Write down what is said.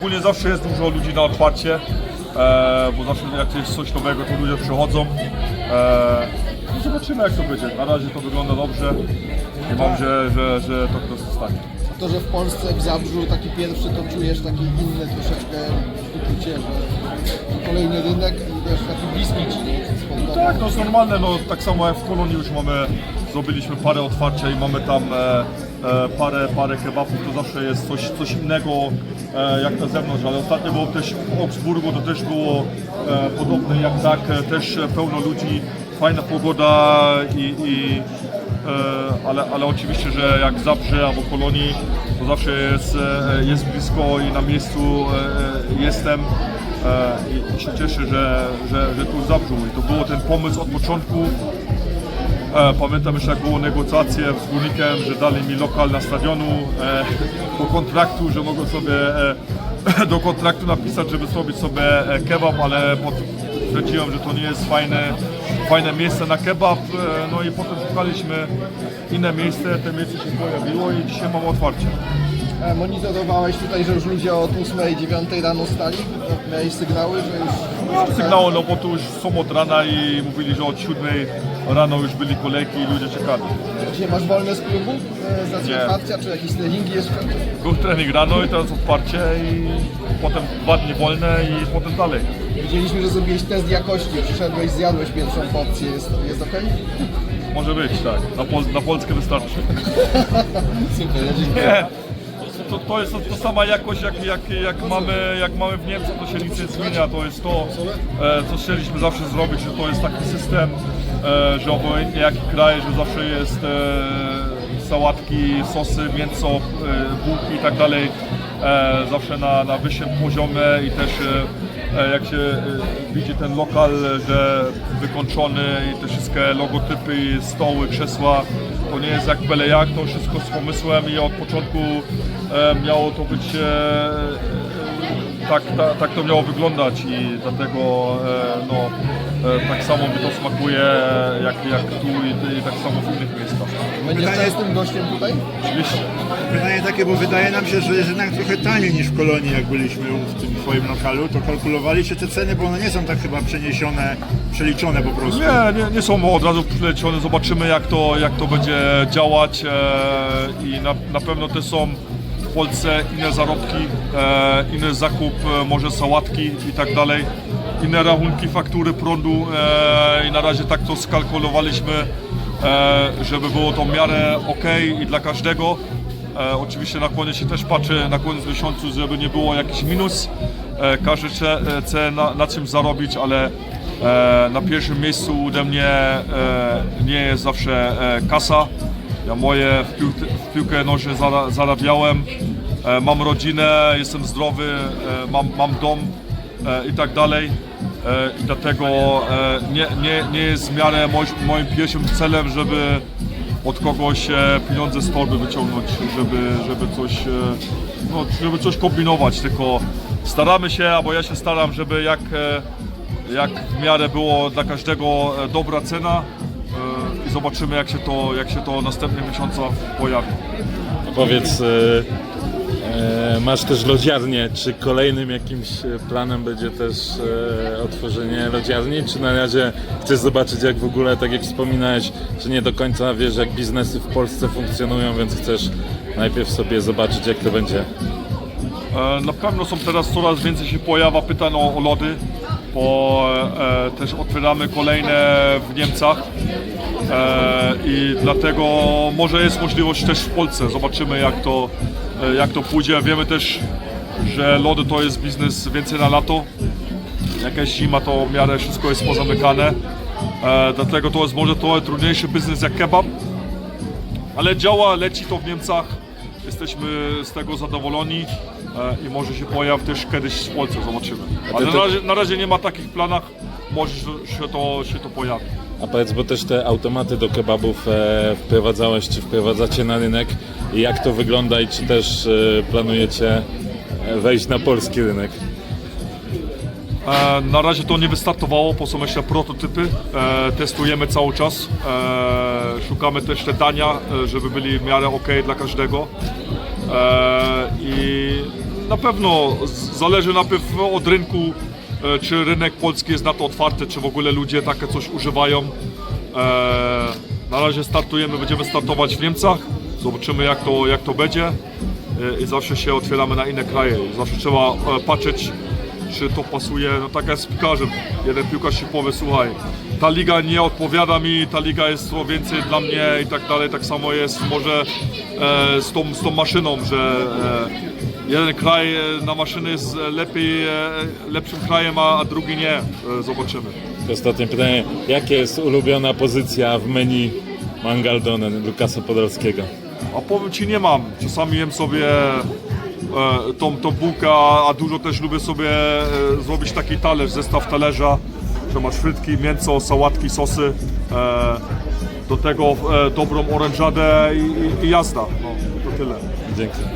Ogólnie zawsze jest dużo ludzi na otwarcie, e, bo zawsze jak jest coś nowego, to ludzie przychodzą. E, no zobaczymy jak to będzie. Na razie to wygląda dobrze i mam, że, że, że to po prostu stanie. To, że w Polsce, w Zabrzu taki pierwszy, to czujesz taki inny troszeczkę kolejny rynek i też taki bliski nie? Tak, no jest normalne, no tak samo jak w Kolonii już mamy, zrobiliśmy parę otwarcia i mamy tam e, e, parę, parę kebabów, to zawsze jest coś, coś innego e, jak na zewnątrz, ale ostatnio było też w Augsburgu, to też było e, podobne jak tak, e, też e, pełno ludzi, fajna pogoda i, i ale, ale oczywiście, że jak Zabrze albo Kolonii, to zawsze jest, e, jest blisko i na miejscu e, jestem. E, i, się cieszę, że, że, że tu w Zabrzu. I to było ten pomysł od początku. E, pamiętam jeszcze jak było negocjacje z górnikiem, że dali mi lokal na stadionu e, do kontraktu, że mogę sobie e, do kontraktu napisać, żeby zrobić sobie e, kebab, ale potem stwierdziłem, że to nie jest fajne, fajne miejsce na kebab. E, no i potem szukaliśmy inne miejsce, te miejsce się pojawiło i dzisiaj mam otwarcie. E, Monitorowałeś tutaj, że już ludzie od 8, 9 rano stali? Miałeś sygnały, że już... Mam sygnały, no bo tu już są od rana i mówili, że od 7 rano już byli kolejki i ludzie czekali. Dzisiaj masz wolne z klubu? E, Z racji Nie. otwarcia, czy jakieś treningi jeszcze? Był trening rano i teraz otwarcie i potem dwa dni wolne i potem dalej. Widzieliśmy, że zrobiłeś test jakości, przyszedłeś, zjadłeś pierwszą porcję, jest, jest okej? Może być, tak. Na, Pol na Polskę wystarczy. Super, ja dziękuję. Nie. To, to jest to, to sama jakość, jak, jak, jak, mamy, jak mamy w Niemczech, to się nic nie zmienia. To jest to, e, co chcieliśmy zawsze zrobić, że to jest taki system, e, że obojętnie jaki kraj, że zawsze jest e, sałatki, sosy, mięso, e, bułki i tak dalej. E, zawsze na, na wyższym poziomie i też e, e, jak się e, widzi ten lokal, że wykończony i te wszystkie logotypy, stoły, krzesła, to nie jest jak byle jak, to wszystko z pomysłem i od początku e, miało to być e, e, tak, ta, tak to miało wyglądać i dlatego e, no, e, tak samo mi to smakuje jak, jak tu i, i tak samo w innych miejscach. Będziesz Pytanie- częstym gościem tutaj? Oczywiście. Pytanie takie, bo wydaje nam się, że jest jednak trochę taniej niż w Kolonii, jak byliśmy w tym twoim lokalu. To kalkulowaliście te ceny, bo one nie są tak chyba przeniesione, przeliczone po prostu. Nie, nie, nie są od razu przylecione, zobaczymy jak to, jak to będzie działać e, i na, na pewno te są w Polsce inne zarobki, e, inny zakup, e, może sałatki i tak dalej, inne rachunki, faktury prądu e, i na razie tak to skalkulowaliśmy, żeby było to w miarę ok i dla każdego. Oczywiście na koniec się też patrzy, na koniec miesiącu, żeby nie było jakiś minus. Każdy chce, na, na czym zarobić, ale na pierwszym miejscu ode mnie nie jest zawsze kasa. Ja moje w, w piłkę zara, zarabiałem. E, mam rodzinę, jestem zdrowy, e, mam, mam dom e, i tak dalej. E, I dlatego e, nie, nie, nie jest w miarę moim, moim pierwszym celem, żeby od kogoś e, pieniądze z torby wyciągnąć, żeby, żeby, coś, e, no, żeby coś kombinować, tylko staramy się, albo ja się staram, żeby jak, e, jak w miarę było dla każdego e, dobra cena i zobaczymy jak się to, jak się to następnych miesiącach pojawi. Powiedz, e, e, masz też lodziarnię, czy kolejnym jakimś e, planem będzie też e, otworzenie lodziarni, czy na razie chcesz zobaczyć jak w ogóle, tak jak wspominałeś, że nie do końca wiesz jak biznesy w Polsce funkcjonują, więc chcesz najpierw sobie zobaczyć jak to będzie. E, Na pewno są teraz coraz więcej się pojawia pytań o, o lody, bo e, też otwieramy kolejne w Niemcach e, i dlatego może jest możliwość też w Polsce. Zobaczymy jak to, e, jak to pójdzie. Wiemy też, że lody to jest biznes więcej na lato. Jakaś zima to w miarę wszystko jest pozamykane. E, dlatego to jest może trochę trudniejszy biznes jak kebab, ale działa, leci to w Niemcach. Jesteśmy z tego zadowoleni e, i może się pojawi też kiedyś w Polsce, zobaczymy. Ale na razie, na razie nie ma takich planach, może się to, się to pojawi. A powiedz, bo też te automaty do kebabów e, wprowadzałeś, czy wprowadzacie na rynek jak to wygląda i czy też e, planujecie e, wejść na polski rynek? E, na razie to nie wystartowało, bo są jeszcze prototypy, e, testujemy cały czas. E, szukamy też te dania, e, żeby byli w miarę ok dla każdego. E, I na pewno z- zależy najpierw od rynku, czy rynek polski jest na to otwarty, czy w ogóle ludzie takie coś używają. E, Na razie startujemy, będziemy startować w Niemcach, zobaczymy jak to, jak to będzie E, i zawsze się otwieramy na inne kraje. Zawsze trzeba e, patrzeć, czy to pasuje, no tak jak z piłkarzem. Jeden piłkarz ci powie, słuchaj, ta liga nie odpowiada mi, ta liga jest to więcej dla mnie i tak dalej. Tak samo jest może e, z, tą, z tą maszyną, że e, jeden kraj e, na maszyny jest lepiej, e, lepszym krajem, a, drugi nie. E, zobaczymy. Ostatnie pytanie. Jaka jest ulubiona pozycja w menu Mangaldone Lukasa Podolskiego? A powiem Ci, nie mam. Czasami jem sobie tą, tą bułkę, a dużo też lubię sobie zrobić taki talerz, zestaw talerza, że masz frytki, mięso, sałatki, sosy, do tego dobrą orężadę i, i, i jazda. No, to tyle. Dzięki.